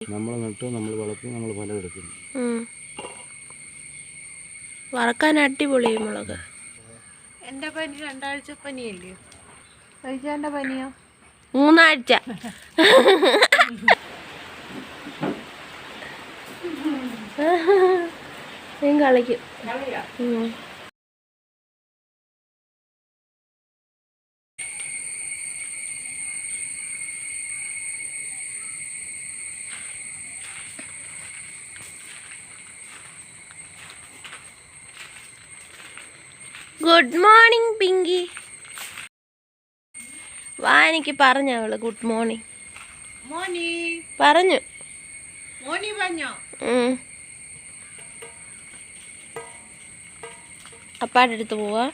നമ്മൾ നട്ടു നമ്മൾ വളർത്തി നമ്മൾ ഫലം എടുക്കുന്നു. വറക്കാൻ അടിപൊളി മുളക്. എന്റെ പനി രണ്ടാഴ്ച പനിയല്ലേ? കഴിച്ചാന്റെ പനിയോ? മൂന്നാഴ്ച. നീ കളിക്കും. ഗുഡ് മോർണിംഗ് പിങ്കി വാ എനിക്ക് പറഞ്ഞു അവൾ ഗുഡ് മോർണിംഗ് പറഞ്ഞു. അപ്പാടെ അടുത്ത് പോവാ.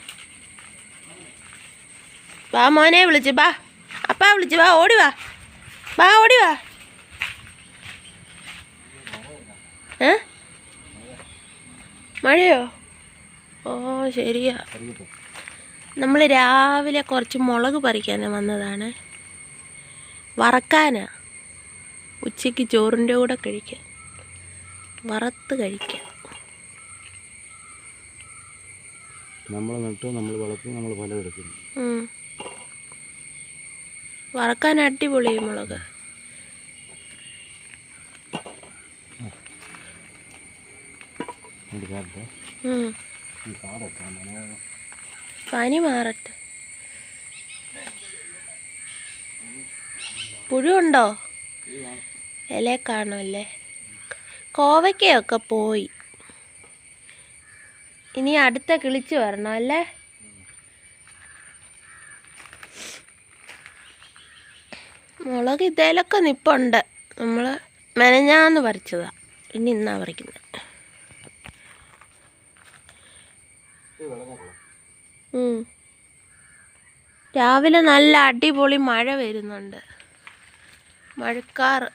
വാ മോനെ വിളിച്ച് ബാ. അപ്പാ വിളിച്ച് വാ ഓടി വാ. വാ ഓടി വാ. ഏ? മഴയോ? ഓ ശരിയാ. നമ്മൾ രാവിലെ കുറച്ച് മുളക് പറിക്കാൻ വന്നതാണ്. വറക്കാനാ. ഉച്ചയ്ക്ക് ചോറിന്റെ കൂടെ കഴിക്കാൻ വറുത്ത് കഴിക്കാം. നമ്മൾ നട്ടു നമ്മൾ വളർത്തും നമ്മൾ ഫലം എടുക്കുന്നു. ഉം. വറക്കാൻ അടിപൊളി മുളക്. ഉം. പനി മാറട്ടെ. പുഴുണ്ടോ ഇല കാണുമല്ലേ? കോവയ്ക്കയൊക്കെ പോയി. ഇനി അടുത്ത കിളിച്ച് വരണം അല്ലേ? മുളക് ഇതേലൊക്കെ നിപ്പുണ്ട്. നമ്മൾ മെനഞ്ഞാന്ന് പറിച്ചതാ. ഇനി ഇന്നാ പറിക്കുന്നത് ഉം. രാവിലെ നല്ല അടിപൊളി മഴ വരുന്നുണ്ട്. മഴക്കാറ്.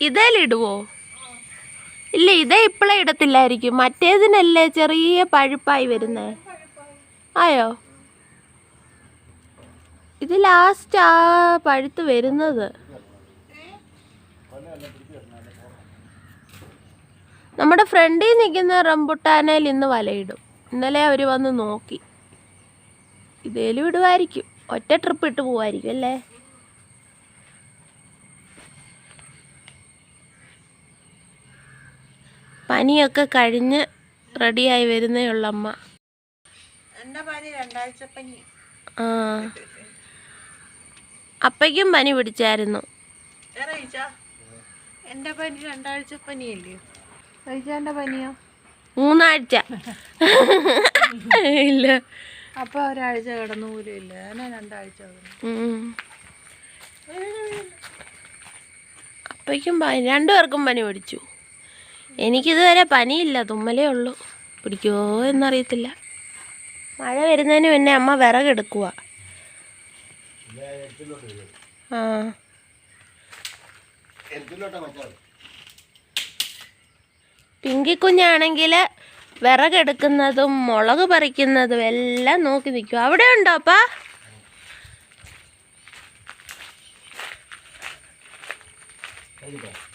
ഇതേലിടുവോ? ഇല്ല ഇതേ ഇപ്പോഴേ ഇടത്തില്ലായിരിക്കും. മറ്റേതിനല്ലേ ചെറിയ പഴുപ്പായി വരുന്നേ? ആയോ? ഇത് ലാസ്റ്റ് ആ പഴുത്ത് വരുന്നത്. നമ്മുടെ ഫ്രണ്ടിൽ നിൽക്കുന്ന റംബുട്ടാനയിൽ ഇന്ന് വലയിടും. ഇന്നലെ അവർ വന്ന് നോക്കി. ഇതേലും ഇടുമായിരിക്കും ഒറ്റ ട്രിപ്പ് ഇട്ട് പോവായിരിക്കും അല്ലേ? പനിയൊക്കെ കഴിഞ്ഞ് റെഡിയായി വരുന്നേ ഉള്ള അമ്മ പനി രണ്ടാഴ്ച പനി. ആ. അപ്പയ്ക്കും പനി പിടിച്ചായിരുന്നു. എന്റെ പനി രണ്ടാഴ്ച പനിയല്ലേ? കഴിച്ചാന്റെ പനിയോ? മൂന്നാഴ്ച. ഇല്ല. അപ്പൊ ഒരാഴ്ച കിടന്നു പോലും ഇല്ല. രണ്ടാഴ്ച അപ്പയ്ക്കും പനി രണ്ടുപേർക്കും പനി പിടിച്ചു. എനിക്കിതുവരെ പനിയില്ല തുമ്മലേ ഉള്ളൂ. പിടിക്കുമോ എന്നറിയത്തില്ല. മഴ വരുന്നതിന് മുന്നേ അമ്മ വിറകെടുക്കുക ആ. പിങ്കി കുഞ്ഞാണെങ്കിൽ വിറകെടുക്കുന്നതും മുളക് പറിക്കുന്നതും എല്ലാം നോക്കി നിൽക്കും അവിടെ ഉണ്ടോ അപ്പാ?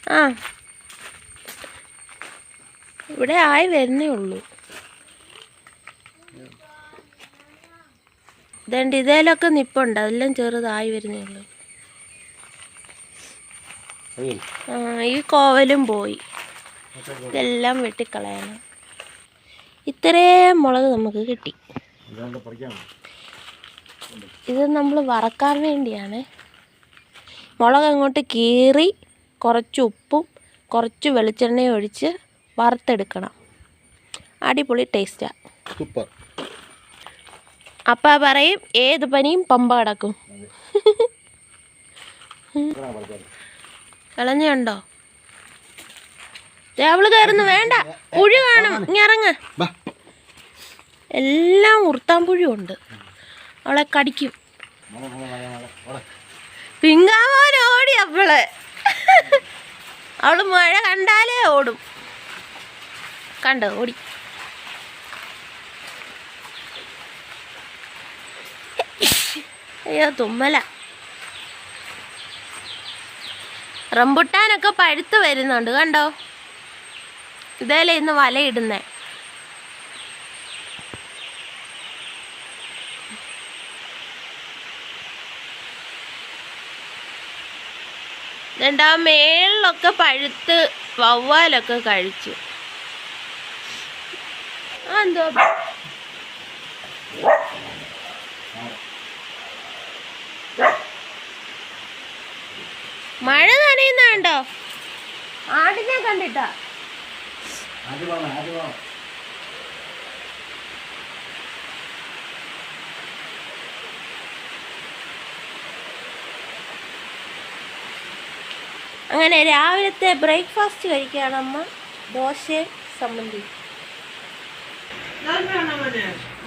ആ. ഇവിടെ ആയി വരുന്നേ ഉള്ളൂ. ഇതേണ്ട ഇതേലൊക്കെ നിപ്പുണ്ട്. അതെല്ലാം ചെറുതായി വരുന്നേ ഉള്ളൂ. ഈ കോവലും പോയി. ഇതെല്ലാം വെട്ടിക്കളയണം. ഇത്രയും മുളക് നമുക്ക് കിട്ടി. ഇത് നമ്മൾ വറക്കാൻ വേണ്ടിയാണ്. മുളക് അങ്ങോട്ട് കീറി കുറച്ച് ഉപ്പും കുറച്ച് വെളിച്ചെണ്ണയും ഒഴിച്ച് വറുത്തെടുക്കണം. അടിപൊളി ടേസ്റ്റാണ് സൂപ്പർ അപ്പ പറയും ഏത് പനിയും പമ്പ കിടക്കും. കളഞ്ഞുണ്ടോ? അവൾ കയറുന്നു വേണ്ട. പുഴു കാണും. ഇറങ്ങ്. എല്ലാം ഉറുത്താൻ പുഴുണ്ട് അവളെ കടിക്കും. പിങ്കാമോൻ ഓടി അവളെ. അവൾ മഴ കണ്ടാലേ ഓടും. കണ്ടോ? ഓടി. അയ്യോ തുമ്മല. റംബുട്ടാനൊക്കെ പഴുത്ത് വരുന്നുണ്ട് കണ്ടോ? ഇതേലെ ഇന്ന് വലയിടുന്നേ. രണ്ടാ മേളിലൊക്കെ പഴുത്ത് വവ്വാലൊക്കെ കഴിച്ചു. എന്തോ മഴ നനയുന്നുണ്ടോ? ആടിനെ കണ്ടിട്ടാ. അങ്ങനെ രാവിലത്തെ ബ്രേക്ക്ഫാസ്റ്റ് കഴിക്കുകയാണ് അമ്മ. ദോശയും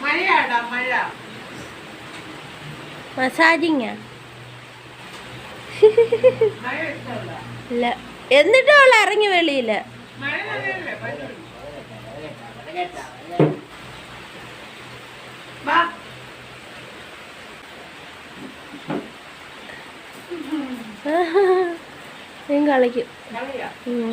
മഴയാടാ മഴ. ഇഷ്ടമല്ല ഇല്ല. എന്നിട്ടും അവൾ ഇറങ്ങി വെളിയില്ല മഴ നനയല്ലേ? പറ്റും വാ. ഞാൻ കളിക്കും കളിയാ ഉം.